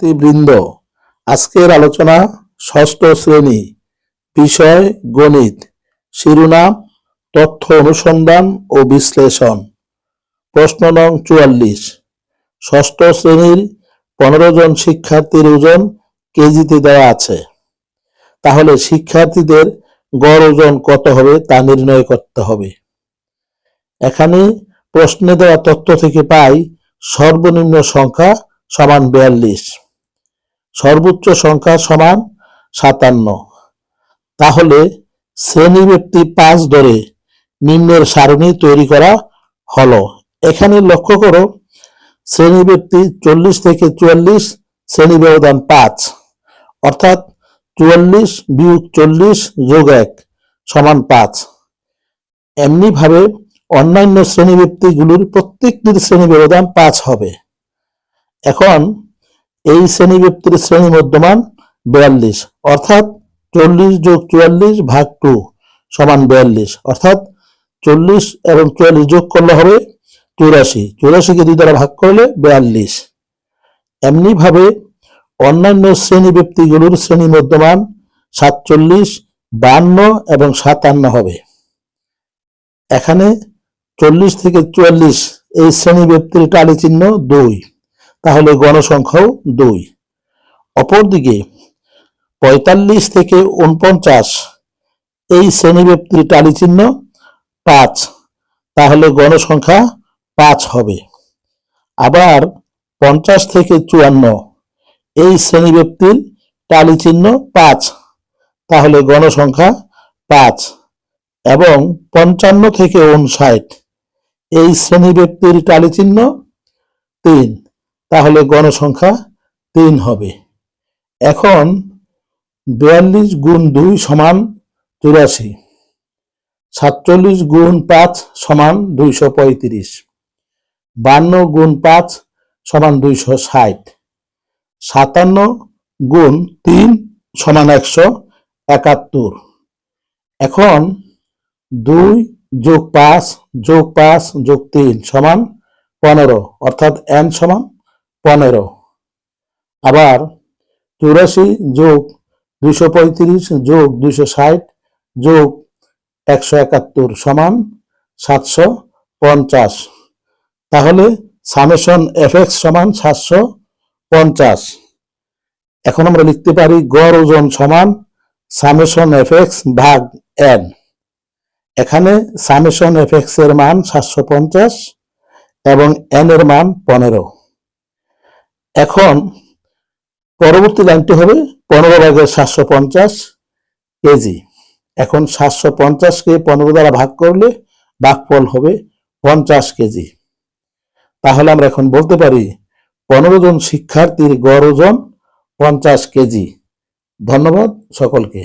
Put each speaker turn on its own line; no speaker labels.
বৃন্দ আজকের আলোচনা ষষ্ঠ শ্রেণি, বিষয় গণিত, শিরোনাম, তথ্য অনুসন্ধান ও বিশ্লেষণ। প্রশ্ন নং চুয়াল্লিশ। ষষ্ঠ শ্রেণির পনেরো জন শিক্ষার্থীর ওজন কেজিতে দেওয়া আছে। তাহলে শিক্ষার্থীদের গড় ওজন কত হবে তা নির্ণয় করতে হবে। এখানে প্রশ্নে দেওয়া তথ্য থেকে পাই সর্বনিম্ন সংখ্যা সমান বিয়াল্লিশ। সর্বোচ্চ সংখ্যা সমান সাতান্ন। তাহলে শ্রেণীব্যক্তি পাঁচ ধরে নিম্নের সারণী তৈরি করা হলো। এখানে লক্ষ্য করো শ্রেণীব্যক্তি চল্লিশ থেকে চুয়াল্লিশ, শ্রেণি ব্যবধান পাঁচ। অর্থাৎ চুয়াল্লিশ বিয়োগ চল্লিশ যোগ এক সমান পাঁচ। এমনিভাবে অন্যান্য শ্রেণীব্যক্তিগুলির প্রত্যেকটির শ্রেণি ব্যবধান পাঁচ হবে। এখন এই শ্রেণি ব্যক্তির শ্রেণি মধ্যমান বিয়াল্লিশ, অর্থাৎ চল্লিশ যোগ চুয়াল্লিশ ভাগ টু সমান বিয়াল্লিশ, অর্থাৎ চল্লিশ এবং চুয়াল্লিশ যোগ করলে হবে চুরাশি, চুরাশিকে দুই দ্বারা ভাগ করলে বিয়াল্লিশ। এমনিভাবে অন্যান্য শ্রেণি ব্যক্তিগুলোর শ্রেণি মধ্যমান সাতচল্লিশ, বান্ন এবং সাতান্ন হবে। এখানে চল্লিশ থেকে চুয়াল্লিশ এই শ্রেণি ব্যক্তির টালি চিহ্ন দুই। তাহলে গণসংখ্যাও দুই। অপরদিকে পঁয়তাল্লিশ থেকে উনপঞ্চাশ এই শ্রেণীব্যক্তির টালি চিহ্ন পাঁচ, তাহলে গণসংখ্যা পাঁচ হবে। আবার পঞ্চাশ থেকে চুয়ান্ন এই শ্রেণীব্যক্তির টালি চিহ্ন পাঁচ, তাহলে গণসংখ্যা পাঁচ এবং পঞ্চান্ন থেকে উনষাট এই শ্রেণি ব্যক্তির টালি চিহ্ন তিন। তাহলে গণসংখ্যা তিন হবে। এখন বিয়াল্লিশ গুণ দুই সমান চুরাশি, সাতচল্লিশ গুণ পাঁচ সমান দুইশো পঁয়ত্রিশ, বান্ন গুণ পাঁচ সমান দুইশো ষাট, সাতান্ন গুণ তিন সমান একশো একাত্তর। এখন দুই যোগ পাঁচ যোগ পাঁচ যোগ তিন সমান পনেরো, অর্থাৎ এন সমান পনেরো। আবার চুরাশি যোগ দুইশো পঁয়ত্রিশ যোগ দুইশো ষাট যোগ একশো একাত্তর সমান সাতশো পঞ্চাশ। তাহলে সামেশন এফ এক্স সমান সাতশো পঞ্চাশ। এখন আমরা লিখতে পারি গড় ওজন সমান সামেশন এফ এক্স ভাগ এন। এখানে সামেশন এফ এক্স মান সাতশো পঞ্চাশ এবং এন এর মান পনেরো। এখন পরবর্তী লাইনটি হবে পনেরো ভাগের সাতশো পঞ্চাশ কেজি। এখন সাতশো পঞ্চাশকে পনেরো দ্বারা ভাগ করলে ভাগফল হবে পঞ্চাশ কেজি। তাহলে আমরা এখন বলতে পারি পনেরো জন শিক্ষার্থীর গড় ওজন পঞ্চাশ কেজি। ধন্যবাদ সকলকে।